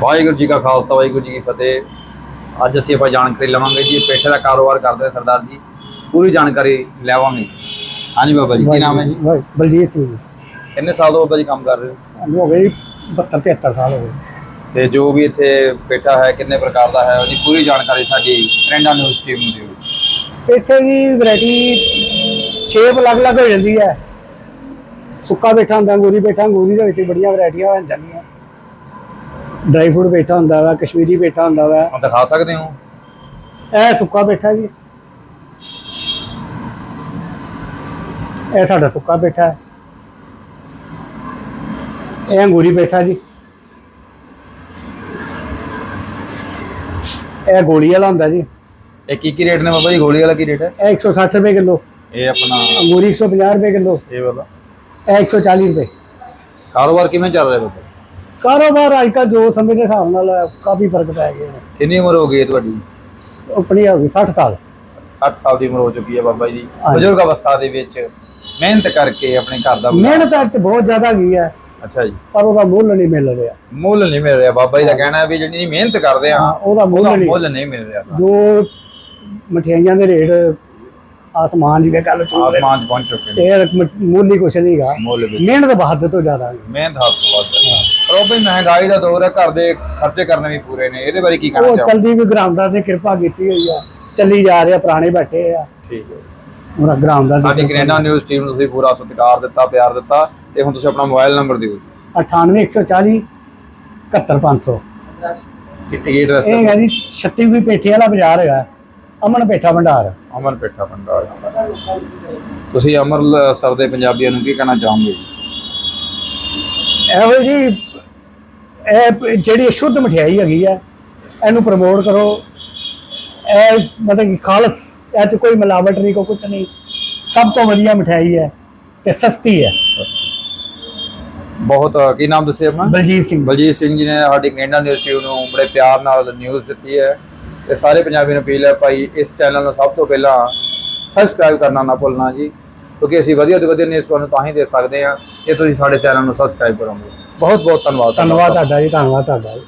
ਵਾਹਿਗੁਰੂ ਜੀ ਕਾ ਖਾਲਸਾ ਵਾਹਿਗੁਰੂ ਜੀ ਕੀ ਫਤਿਹ। ਅੱਜ ਅਸੀਂ ਆਪਾਂ ਜਾਣਕਾਰੀ ਲਵਾਂਗੇ ਜੀ ਪੇਠੇ ਦਾ ਕਾਰੋਬਾਰ ਕਰਦੇ ਸਰਦਾਰ ਜੀ। ਪੂਰੀ ਜਾਣਕਾਰੀ ਲੈਵਾਂਗੇ। ਹਾਂਜੀ ਬਾਬਾ ਜੀ ਕੀ ਨਾਮ ਹੈ ਜੀ? ਬਲਜੀਤ ਸਿੰਘ ਜੀ। ਕਿੰਨੇ ਸਾਲ ਤੋਂ ਬਾਬਾ ਜੀ ਕੰਮ ਕਰ ਰਹੇ ਹੋ? ਸਾਨੂੰ ਹੋ ਗਏ 72 73 ਸਾਲ ਹੋ ਗਏ। ਤੇ ਜੋ ਵੀ ਇੱਥੇ ਪੇਠਾ ਹੈ ਕਿੰਨੇ ਪ੍ਰਕਾਰ ਦਾ ਹੈ ਉਹਦੀ ਪੂਰੀ ਜਾਣਕਾਰੀ ਸਾਡੀ ਟ੍ਰੈਂਡਾਂ ਨਿਊਜ਼ ਟੀਮ ਨੂੰ ਦਿਓ। ਪੇਠੇ ਦੀ ਵੈਰਾਈਟੀ 6 ਅਲੱਗ-ਅਲੱਗ ਹੋ ਜਾਂਦੀ ਹੈ। ਸੁੱਕਾ ਬੈਠਾ ਹੁੰਦਾ ਅੰਗੂਰੀ ਬੈਠਾ ਅੰਗੂਰੀ ਦੇ ਵਿੱਚ ਬੜੀਆਂ ਵੈਰਾਈਟੀਆਂ ਹੋ ਜਾਂਦੀਆਂ। ਡਰਾਈ ਫਰੂਟ ਬੈਠਾ ਹੁੰਦਾ ਵਾ ਕਸ਼ਮੀਰੀ ਬੈਠਾ ਹੁੰਦਾ ਵਾ। ਆਪ ਦਿਖਾ ਸਕਦੇ ਹੋ? ਇਹ ਸੁੱਕਾ ਬੈਠਾ ਜੀ। ਇਹ ਸਾਡਾ ਸੁੱਕਾ ਬੈਠਾ ਹੈ। ਇਹ ਅੰਗੂਰੀ ਬੈਠਾ ਜੀ। ਇਹ ਗੋਲੀ ਵਾਲਾ ਹੁੰਦਾ ਜੀ। ਇਹ ਕੀ ਕੀ ਰੇਟ ਨੇ ਬਾਬਾ ਜੀ? ਗੋਲੀ ਵਾਲਾ ਕੀ ਰੇਟ ਹੈ? ਇਹ 160 ਰੁਪਏ ਕਿਲੋ। ਇਹ ਆਪਣਾ ਅੰਗੂਰੀ 150 ਰੁਪਏ ਕਿਲੋ। ਇਹ ਵਾਲਾ। ਇਹ 140 ਰੁਪਏ। ਕਾਰੋਬਾਰ ਕਿਵੇਂ ਚੱਲ ਰਿਹਾ ਬਾਬਾ? ਕਾਰੋਬਾਰ ਅੱਜ ਕੱਲ੍ਹ ਜੋ ਸਮੇਂ ਦੇ ਹਿਸਾਬ ਨਾਲ ਕਾਫੀ ਫ਼ਰਕ ਪੈ ਗਿਆ। ਹੈ। ਕਿੰਨੀ ਉਮਰ ਹੋ ਗਈ ਹੈ ਤੁਹਾਡੀ? ਆਪਣੀ ਹੋ ਗਈ 60 ਸਾਲ। 60 ਸਾਲ ਦੀ ਉਮਰ ਹੋ ਚੁੱਕੀ ਹੈ ਬਾਬਾ ਜੀ। ਹਾਂਜੀ। ਬਜ਼ੁਰਗ ਅਵਸਥਾ ਦੇ ਵਿੱਚ ਮਿਹਨਤ ਕਰਕੇ ਆਪਣੇ ਘਰ ਦਾ ਗੁਜ਼ਾਰਾ- ਮਿਹਨਤ ਅੱਜ ਬਹੁਤ ਜ਼ਿਆਦਾ ਗਈ ਹੈ ਅੱਛਾ ਜੀ। ਪਰ ਉਹਦਾ ਮੁੱਲ ਨਹੀਂ ਮਿਲ ਰਿਹਾ। ਮੁੱਲ ਨਹੀਂ ਮਿਲ ਰਿਹਾ ਬਾਬਾ ਜੀ ਦਾ ਕਹਿਣਾ ਹੈ ਵੀ ਜਿਹੜੀ ਮਿਹਨਤ ਕਰਦੇ ਆ ਹਾਂ ਉਹਦਾ ਮੁੱਲ ਉਹਦਾ ਨਹੀਂ। ਮੁੱਲ ਨਹੀਂ ਮਿਲ ਰਿਹਾ। ਜੋ ਮਠਿਆਈਆਂ ਦੇ ਰੇਟ ਆਸਮਾਨ ਦੀ ਗੱਲ ਚੁੱਕ ਰਹੇ। ਆਸਮਾਨ 'ਚ ਪਹੁੰਚ ਚੁੱਕੇ ਨੇ। ਇਹ ਮ- ਮੁੱਲ ਹੀ ਕੁਛ ਨਹੀਂਗਾ ਮੁੱਲ ਵੀ ਮਿਹਨਤ ਬਹਾਦਰ ਤੋਂ ਜ਼ਿਆਦਾ ਹੈ ਮਿਹਨਤ ਹੱਥ ਤੋਂ ਵੱਧ ਹੈ। ਉਹ ਵੀ ਮਹਿੰਗਾਈ ਦਾ ਦੌਰ ਹੈ ਘਰ ਦੇ ਖਰਚੇ ਕਰਨੇ ਵੀ ਪੂਰੇ ਨੇ। ਇਹਦੇ ਬਾਰੇ ਕੀ ਕਹਿਣਾ ਉਹ ਚਾਹੋ ਚਲਦੀ ਵੀ ਗ੍ਰਾਮਦਾਰ ਨੇ ਕਿਰਪਾ ਕੀਤੀ ਹੋਈ ਆ। ਚੱਲੀ ਜਾ ਰਿਹਾ ਪੁਰਾਣੇ ਬੈਠੇ ਆ। ਠੀਕ ਹੈ। ਉਹਨਾਂ ਗ੍ਰਾਮਦਾਰ ਦੀ ਸਾਡੀ ਕੈਨੇਡਾ ਨਿਊਜ਼ ਟੀਮ ਨੂੰ ਤੁਸੀਂ ਪੂਰਾ ਸਤਿਕਾਰ ਦਿੱਤਾ ਪਿਆਰ ਦਿੱਤਾ ਤੇ ਹੁਣ ਤੁਸੀਂ ਆਪਣਾ ਮੋਬਾਈਲ ਨੰਬਰ ਦਿਓ 98140 71500 ਕਿੱਥੇ ਐਡਰੈਸ ਇਹ ਹੈ ਜੀ ਛੱਤੀ ਵੀ ਪੇਠੇ ਵਾਲਾ ਬਾਜ਼ਾਰ ਹੈਗਾ। ਅਮਨ ਪੇਠਾ ਭੰਡਾਰ। ਅਮਰ ਪੇਠਾ ਪੰਡਾਲ ਤੁਸੀਂ ਅਮਰ ਸਰ ਦੇ ਪੰਜਾਬੀਆਂ ਨੂੰ ਕੀ ਕਹਿਣਾ ਚਾਹੋਗੇ ਇਹੋ ਜੀ ਇਹ ਜਿਹੜੀ ਸ਼ੁੱਧ ਮਠਿਆਈ ਹੈਗੀ ਆ ਇਹਨੂੰ ਪ੍ਰਮੋਟ ਕਰੋ। ਇਹ ਮਤਲਬ ਕਿ ਖਾਲਸ ਇਹ 'ਚ ਕੋਈ ਮਿਲਾਵਟ ਨਹੀਂ ਕੋਈ ਕੁਝ ਨਹੀਂ। ਸਭ ਤੋਂ ਵਧੀਆ ਮਠਿਆਈ ਹੈ ਤੇ ਸਸਤੀ ਹੈ। ਬਹੁਤ ਕੀ ਨਾਮ ਦੱਸਿਆ ਆਪਣਾ? ਬਲਜੀਤ ਸਿੰਘ। ਬਲਜੀਤ ਸਿੰਘ ਜੀ ਨੇ ਸਾਡੀ ਕੈਨੇਡਾ ਨਿਊਜ਼ ਟੀਮ ਨੂੰ ਬੜੇ ਪਿਆਰ ਨਾਲ ਨਿਊਜ਼ ਦਿੱਤੀ ਹੈ। ਤੇ ਸਾਰੇ ਪੰਜਾਬੀ ਨੂੰ ਅਪੀਲ ਹੈ ਭਾਈ ਇਸ ਚੈਨਲ ਨੂੰ ਸਭ ਤੋਂ ਪਹਿਲਾਂ ਸਬਸਕ੍ਰਾਈਬ ਕਰਨਾ ਨਾ ਭੁੱਲਣਾ ਜੀ। ਕਿਉਂਕਿ ਅਸੀਂ ਵਧੀਆ ਤੋਂ ਵਧੀਆ ਨਿਊਜ਼ ਤੁਹਾਨੂੰ ਤਾਂ ਹੀ ਦੇ ਸਕਦੇ ਹਾਂ ਜੇ ਤੁਸੀਂ ਸਾਡੇ ਚੈਨਲ ਨੂੰ ਸਬਸਕ੍ਰਾਈਬ ਕਰੋਗੇ। ਬਹੁਤ ਬਹੁਤ ਧੰਨਵਾਦ। ਧੰਨਵਾਦ ਤੁਹਾਡਾ ਜੀ ਧੰਨਵਾਦ ਤੁਹਾਡਾ ਜੀ